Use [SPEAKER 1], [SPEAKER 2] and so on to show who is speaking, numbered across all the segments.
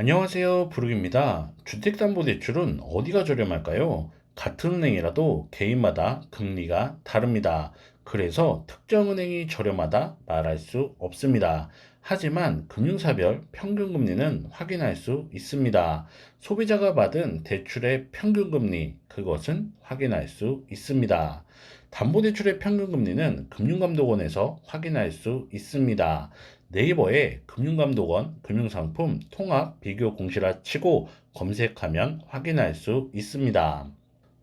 [SPEAKER 1] 안녕하세요. 부르기입니다. 주택담보대출은 어디가 저렴할까요? 같은 은행이라도 개인마다 금리가 다릅니다. 그래서 특정 은행이 저렴하다 말할 수 없습니다. 하지만 금융사별 평균금리는 확인할 수 있습니다. 소비자가 받은 대출의 평균금리, 그것은 확인할 수 있습니다. 담보대출의 평균금리는 금융감독원에서 확인할 수 있습니다. 네이버에 금융감독원 금융상품 통합 비교 공시라 치고 검색하면 확인할 수 있습니다.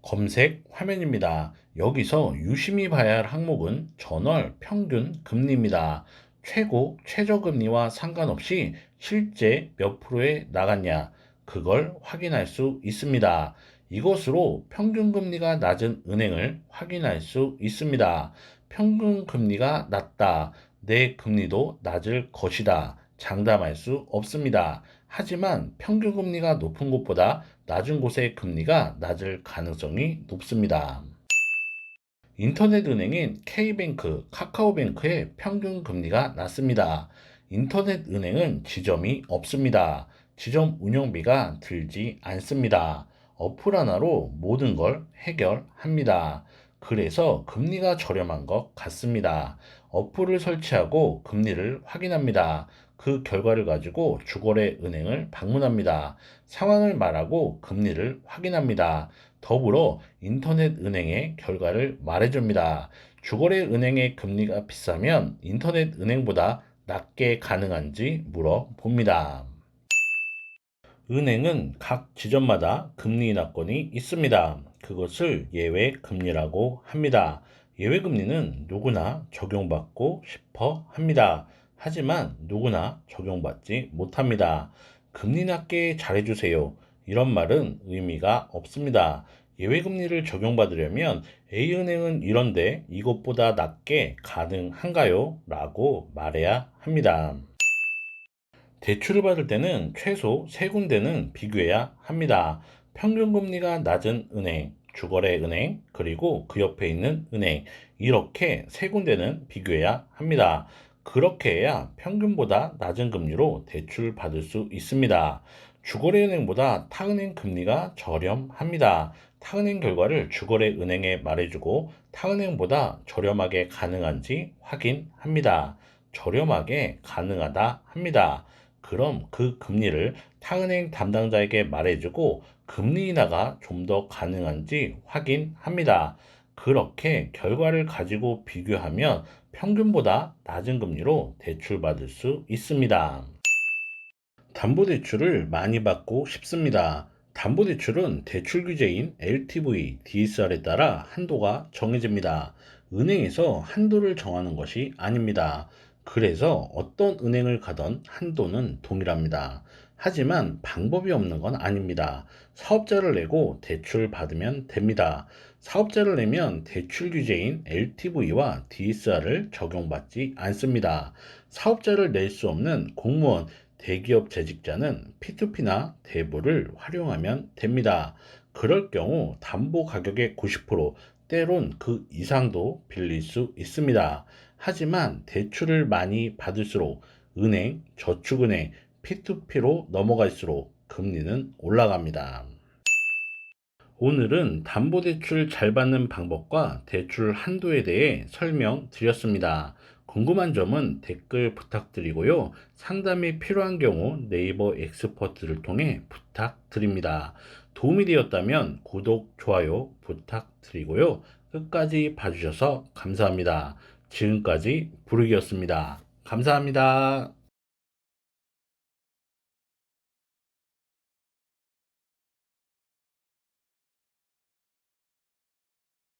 [SPEAKER 1] 검색 화면입니다. 여기서 유심히 봐야 할 항목은 전월 평균 금리입니다. 최고 최저 금리와 상관없이 실제 몇 프로에 나갔냐 그걸 확인할 수 있습니다. 이것으로 평균 금리가 낮은 은행을 확인할 수 있습니다. 평균 금리가 낮다. 내 금리도 낮을 것이다. 장담할 수 없습니다. 하지만 평균 금리가 높은 곳보다 낮은 곳의 금리가 낮을 가능성이 높습니다. 인터넷 은행인 K뱅크, 카카오뱅크의 평균 금리가 낮습니다. 인터넷 은행은 지점이 없습니다. 지점 운영비가 들지 않습니다. 어플 하나로 모든 걸 해결합니다. 그래서 금리가 저렴한 것 같습니다. 어플을 설치하고 금리를 확인합니다. 그 결과를 가지고 주거래 은행을 방문합니다. 상황을 말하고 금리를 확인합니다. 더불어 인터넷 은행의 결과를 말해줍니다. 주거래 은행의 금리가 비싸면 인터넷 은행보다 낮게 가능한지 물어봅니다. 은행은 각 지점마다 금리 인하권이 있습니다. 그것을 예외 금리라고 합니다. 예외 금리는 누구나 적용받고 싶어 합니다. 하지만 누구나 적용받지 못합니다. 금리 낮게 잘해주세요. 이런 말은 의미가 없습니다. 예외 금리를 적용받으려면 A은행은 이런데 이것보다 낮게 가능한가요? 라고 말해야 합니다. 대출을 받을 때는 최소 세 군데는 비교해야 합니다. 평균 금리가 낮은 은행, 주거래 은행, 그리고 그 옆에 있는 은행, 이렇게 세 군데는 비교해야 합니다. 그렇게 해야 평균보다 낮은 금리로 대출 받을 수 있습니다. 주거래 은행보다 타은행 금리가 저렴합니다. 타은행 결과를 주거래 은행에 말해주고 타은행보다 저렴하게 가능한지 확인합니다. 저렴하게 가능하다 합니다. 그럼 그 금리를 타은행 담당자에게 말해주고 금리 인하가 좀 더 가능한지 확인합니다. 그렇게 결과를 가지고 비교하면 평균보다 낮은 금리로 대출받을 수 있습니다. 담보대출을 많이 받고 싶습니다. 담보대출은 대출 규제인 LTV, DSR에 따라 한도가 정해집니다. 은행에서 한도를 정하는 것이 아닙니다. 그래서 어떤 은행을 가던 한도는 동일합니다. 하지만 방법이 없는 건 아닙니다. 사업자를 내고 대출 받으면 됩니다. 사업자를 내면 대출 규제인 LTV와 DSR을 적용받지 않습니다. 사업자를 낼 수 없는 공무원, 대기업 재직자는 P2P나 대부를 활용하면 됩니다. 그럴 경우 담보 가격의 90% 때론 그 이상도 빌릴 수 있습니다. 하지만 대출을 많이 받을수록 은행, 저축은행, P2P로 넘어갈수록 금리는 올라갑니다. 오늘은 담보대출 잘 받는 방법과 대출 한도에 대해 설명드렸습니다. 궁금한 점은 댓글 부탁드리고요. 상담이 필요한 경우 네이버 엑스퍼트를 통해 부탁드립니다. 도움이 되었다면 구독, 좋아요 부탁드리고요. 끝까지 봐주셔서 감사합니다. 지금까지 부르기였습니다. 감사합니다.